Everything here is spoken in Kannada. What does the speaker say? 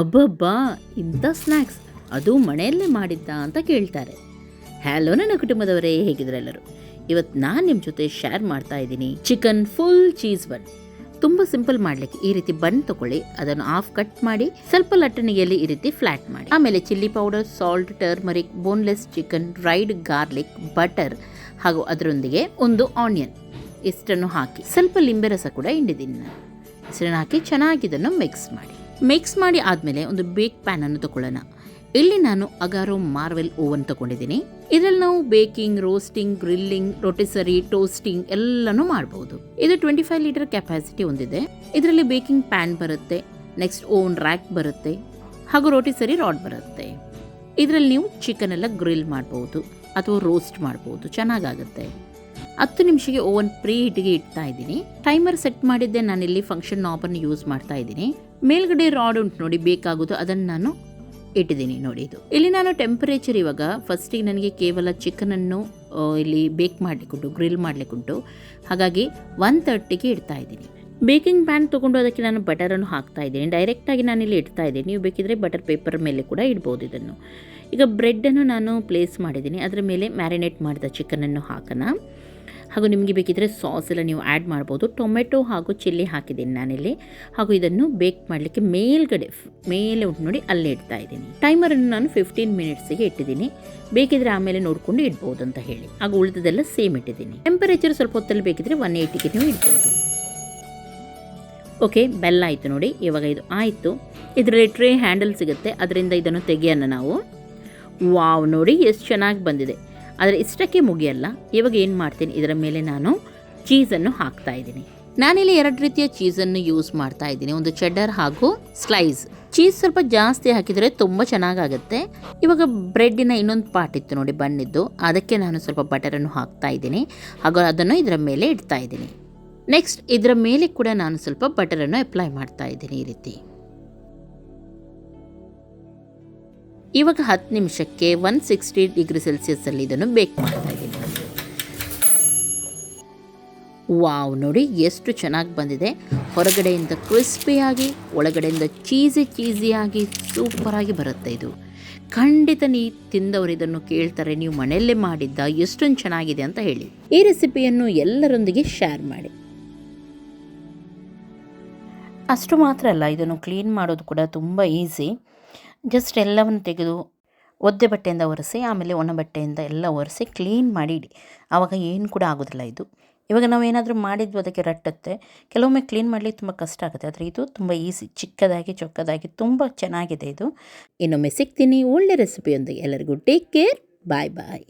ಅಬ್ಬಬ್ಬಾ, ಇಂಥ ಸ್ನ್ಯಾಕ್ಸ್ ಅದು ಮನೆಯಲ್ಲೇ ಮಾಡಿದ್ದ ಅಂತ ಕೇಳ್ತಾರೆ. ಹ್ಯಾಲೋ ನನ್ನ ಕುಟುಂಬದವರೇ, ಹೇಗಿದ್ರೆ ಎಲ್ಲರೂ? ಇವತ್ತು ನಾನು ನಿಮ್ಮ ಜೊತೆ ಶೇರ್ ಮಾಡ್ತಾ ಇದ್ದೀನಿ ಚಿಕನ್ ಫುಲ್ ಚೀಸ್ ಬನ್ ತುಂಬ ಸಿಂಪಲ್ ಮಾಡಲಿಕ್ಕೆ ಈ ರೀತಿ ಬನ್ ತಗೊಳ್ಳಿ ಅದನ್ನು ಹಾಫ್ ಕಟ್ ಮಾಡಿ, ಸ್ವಲ್ಪ ಲಟ್ಟಣಿಗೆಯಲ್ಲಿ ಈ ರೀತಿ ಫ್ಲಾಟ್ ಮಾಡಿ. ಆಮೇಲೆ chilli powder salt turmeric boneless chicken dried garlic butter ಹಾಗೂ ಅದರೊಂದಿಗೆ ಒಂದು ಆನಿಯನ್ ಇಷ್ಟನ್ನು ಹಾಕಿ. ಸ್ವಲ್ಪ ಲಿಂಬೆ ರಸ ಕೂಡ ಹಿಂಡಿದ್ದೀನಿ ನಾನು ಹಾಕಿ ಚೆನ್ನಾಗಿ ಇದನ್ನು ಮಿಕ್ಸ್ ಮಾಡಿ. ಮಿಕ್ಸ್ ಮಾಡಿ ಆದಮೇಲೆ ಒಂದು ಬೇಕ್ ಪ್ಯಾನನ್ನು ತಗೊಳ್ಳೋಣ ಇಲ್ಲಿ ನಾನು ಅಗಾರೋ ಮಾರ್ವೆಲ್ ಓವನ್ ತಗೊಂಡಿದ್ದೀನಿ. ಇದರಲ್ಲಿ ನಾವು baking, roasting, grilling, rotisserie, toasting ಎಲ್ಲನೂ ಮಾಡಬಹುದು ಇದು ಟ್ವೆಂಟಿ ಫೈವ್ ಲೀಟರ್ ಕೆಪಾಸಿಟಿ ಹೊಂದಿದೆ. ಇದರಲ್ಲಿ ಬೇಕಿಂಗ್ ಪ್ಯಾನ್ ಬರುತ್ತೆ, ನೆಕ್ಸ್ಟ್ ಓವನ್ ರ್ಯಾಕ್ ಬರುತ್ತೆ, ಹಾಗೂ ರೋಟಿಸರಿ ರಾಡ್ ಬರುತ್ತೆ. ಇದರಲ್ಲಿ ನೀವು ಚಿಕನ್ ಎಲ್ಲ ಗ್ರಿಲ್ ಮಾಡ್ಬೋದು, ಅಥವಾ ರೋಸ್ಟ್ ಮಾಡ್ಬೋದು, ಚೆನ್ನಾಗಾಗುತ್ತೆ. ಹತ್ತು ನಿಮಿಷಕ್ಕೆ ಓವನ್ ಪ್ರೀ ಹಿಟ್ಗೆ ಇಡ್ತಾ ಇದ್ದೀನಿ. ಟೈಮರ್ ಸೆಟ್ ಮಾಡಿದ್ದೆ ನಾನಿಲ್ಲಿ ಫಂಕ್ಷನ್ ನಾಬನ್ನು ಯೂಸ್ ಮಾಡ್ತಾ ಇದ್ದೀನಿ. ಮೇಲ್ಗಡೆ ರಾಡ್ ಉಂಟು ನೋಡಿ ಬೇಕಾಗೋದು ಅದನ್ನು ನಾನು ಇಟ್ಟಿದ್ದೀನಿ ನೋಡಿ ಇದು. ಇಲ್ಲಿ ನಾನು ಟೆಂಪರೇಚರ್ ಇವಾಗ ಫಸ್ಟಿಗೆ ನನಗೆ ಕೇವಲ ಚಿಕನನ್ನು ಇಲ್ಲಿ ಬೇಕ್ ಮಾಡಲಿಕ್ಕುಂಟು ಗ್ರಿಲ್ ಮಾಡಲಿಕ್ಕುಂಟು. ಹಾಗಾಗಿ ಒನ್ ತರ್ಟಿಗೆ ಇಡ್ತಾ ಇದ್ದೀನಿ. ಬೇಕಿಂಗ್ ಪ್ಯಾನ್ ತೊಗೊಂಡು ಅದಕ್ಕೆ ನಾನು ಬಟರನ್ನು ಹಾಕ್ತಾ ಇದ್ದೀನಿ. ಡೈರೆಕ್ಟಾಗಿ ನಾನು ಇಲ್ಲಿ ಇಡ್ತಾ ಇದ್ದೀನಿ. ನೀವು ಬೇಕಿದ್ರೆ ಬಟರ್ ಪೇಪರ್ ಮೇಲೆ ಕೂಡ ಇಡ್ಬೋದು ಇದನ್ನು. ಈಗ ಬ್ರೆಡ್ಡನ್ನು ನಾನು ಪ್ಲೇಸ್ ಮಾಡಿದ್ದೀನಿ. ಅದರ ಮೇಲೆ ಮ್ಯಾರಿನೇಟ್ ಮಾಡಿದ ಚಿಕನನ್ನು ಹಾಕೋಣ. ಹಾಗೂ ನಿಮಗೆ ಬೇಕಿದ್ದರೆ ಸಾಸ್ ಎಲ್ಲ ನೀವು ಆ್ಯಡ್ ಮಾಡ್ಬೋದು. ಟೊಮೆಟೊ ಹಾಗೂ ಚಿಲ್ಲಿ ಹಾಕಿದ್ದೀನಿ ನಾನಿಲ್ಲಿ. ಹಾಗೂ ಇದನ್ನು ಬೇಕ್ ಮಾಡಲಿಕ್ಕೆ ಮೇಲ್ಗಡೆ ಮೇಲೆ ಉಂಟು ನೋಡಿ ಅಲ್ಲೇ ಇಡ್ತಾ ಇದ್ದೀನಿ. ಟೈಮರನ್ನು ನಾನು ಫಿಫ್ಟೀನ್ ಮಿನಿಟ್ಸಿಗೆ ಇಟ್ಟಿದ್ದೀನಿ. ಬೇಕಿದ್ರೆ ಆಮೇಲೆ ನೋಡಿಕೊಂಡು ಇಡ್ಬೋದು ಅಂತ ಹೇಳಿ. ಹಾಗೂ ಉಳಿದದೆಲ್ಲ ಸೇಮ್ ಇಟ್ಟಿದ್ದೀನಿ. ಟೆಂಪರೇಚರ್ ಸ್ವಲ್ಪ ಹೊತ್ತಲ್ಲಿ ಬೇಕಿದ್ರೆ ಒನ್ ಏಯ್ಟಿಗೆ ನೀವು ಇಡ್ಬೋದು. ಓಕೆ ಬೆಲ್ಲ ಆಯಿತು ನೋಡಿ. ಇವಾಗ ಇದು ಆಯಿತು. ಇದರಲ್ಲಿ ಟ್ರೇ ಹ್ಯಾಂಡಲ್ ಸಿಗುತ್ತೆ. ಅದರಿಂದ ಇದನ್ನು ತೆಗಿಯೋಣ ನಾವು. ವಾವ್ ನೋಡಿ ಎಷ್ಟು ಚೆನ್ನಾಗಿ ಬಂದಿದೆ. ಆದರೆ ಇಷ್ಟಕ್ಕೆ ಮುಗಿಯಲ್ಲ. ಇವಾಗ ಏನು ಮಾಡ್ತೀನಿ? ಇದರ ಮೇಲೆ ನಾನು ಚೀಸನ್ನು ಹಾಕ್ತಾ ಇದ್ದೀನಿ. ನಾನಿಲ್ಲಿ ಎರಡು ರೀತಿಯ ಚೀಸನ್ನು ಯೂಸ್ ಮಾಡ್ತಾ ಇದ್ದೀನಿ. ಒಂದು ಚೆಡ್ಡರ್ ಹಾಗೂ ಸ್ಲೈಸ್ ಚೀಸ್ ಸ್ವಲ್ಪ ಜಾಸ್ತಿ ಹಾಕಿದರೆ ತುಂಬ ಚೆನ್ನಾಗಾಗುತ್ತೆ. ಇವಾಗ ಬ್ರೆಡ್ಡಿನ ಇನ್ನೊಂದು ಪಾರ್ಟ್ ಇತ್ತು ನೋಡಿ ಬಣ್ಣಿದ್ದು. ಅದಕ್ಕೆ ನಾನು ಸ್ವಲ್ಪ ಬಟರನ್ನು ಹಾಕ್ತಾ ಇದ್ದೀನಿ. ಹಾಗೂ ಅದನ್ನು ಇದರ ಮೇಲೆ ಇಡ್ತಾ ಇದ್ದೀನಿ. ನೆಕ್ಸ್ಟ್ ಇದರ ಮೇಲೆ ಕೂಡ ನಾನು ಸ್ವಲ್ಪ ಬಟರನ್ನು ಅಪ್ಲೈ ಮಾಡ್ತಾ ಇದ್ದೀನಿ ಈ ರೀತಿ. ಇವಾಗ ಹತ್ತು ನಿಮಿಷಕ್ಕೆ ಒನ್ ಸಿಕ್ಸ್ಟಿ ಡಿಗ್ರಿ ಸೆಲ್ಸಿಯಸ್ಸಲ್ಲಿ ಇದನ್ನು ಬೇಕ್ ಮಾಡ್ತಾ ಇದ್ದೀನಿ. ವಾವ್, ನೋಡಿ ಎಷ್ಟು ಚೆನ್ನಾಗಿ ಬಂದಿದೆ. ಹೊರಗಡೆಯಿಂದ ಕ್ರಿಸ್ಪಿಯಾಗಿ ಒಳಗಡೆಯಿಂದ ಚೀಸಿ ಚೀಸಿಯಾಗಿ ಸೂಪರಾಗಿ ಬರುತ್ತೆ ಇದು. ಖಂಡಿತ ನೀ ತಿಂದವರು ಇದನ್ನು ಕೇಳ್ತಾರೆ, ನೀವು ಮನೆಯಲ್ಲೇ ಮಾಡಿದ್ದ ಎಷ್ಟೊಂದು ಚೆನ್ನಾಗಿದೆ ಅಂತ ಹೇಳಿ. ಈ ರೆಸಿಪಿಯನ್ನು ಎಲ್ಲರೊಂದಿಗೆ ಶೇರ್ ಮಾಡಿ. ಅಷ್ಟು ಮಾತ್ರ ಅಲ್ಲ, ಇದನ್ನು ಕ್ಲೀನ್ ಮಾಡೋದು ಕೂಡ ತುಂಬ ಈಸಿ ಜಸ್ಟ್ ಎಲ್ಲವನ್ನು ತೆಗೆದು ಒದ್ದೆ ಬಟ್ಟೆಯಿಂದ ಒರೆಸಿ, ಆಮೇಲೆ ಒಣ ಬಟ್ಟೆಯಿಂದ ಎಲ್ಲ ಒರೆಸಿ ಕ್ಲೀನ್ ಮಾಡಿ ಇಡಿ. ಆವಾಗ ಏನು ಕೂಡ ಆಗೋದಿಲ್ಲ ಇದು. ಇವಾಗ ನಾವು ಏನಾದರೂ ಮಾಡಿದ್ವು ಅದಕ್ಕೆ ರಟ್ಟುತ್ತೆ. ಕೆಲವೊಮ್ಮೆ ಕ್ಲೀನ್ ಮಾಡಲಿಕ್ಕೆ ತುಂಬ ಕಷ್ಟ ಆಗುತ್ತೆ. ಆದರೆ ಇದು ತುಂಬ ಈಸಿ ಚಿಕ್ಕದಾಗಿ, ಚೊಕ್ಕದಾಗಿ ತುಂಬ ಚೆನ್ನಾಗಿದೆ ಇದು. ಇನ್ನೊಮ್ಮೆ ಸಿಗ್ತೀನಿ ಒಳ್ಳೆ ರೆಸಿಪಿಯೊಂದಿಗೆ ಎಲ್ಲರಿಗೂ ಟೇಕ್ ಕೇರ್ ಬಾಯ್ ಬಾಯ್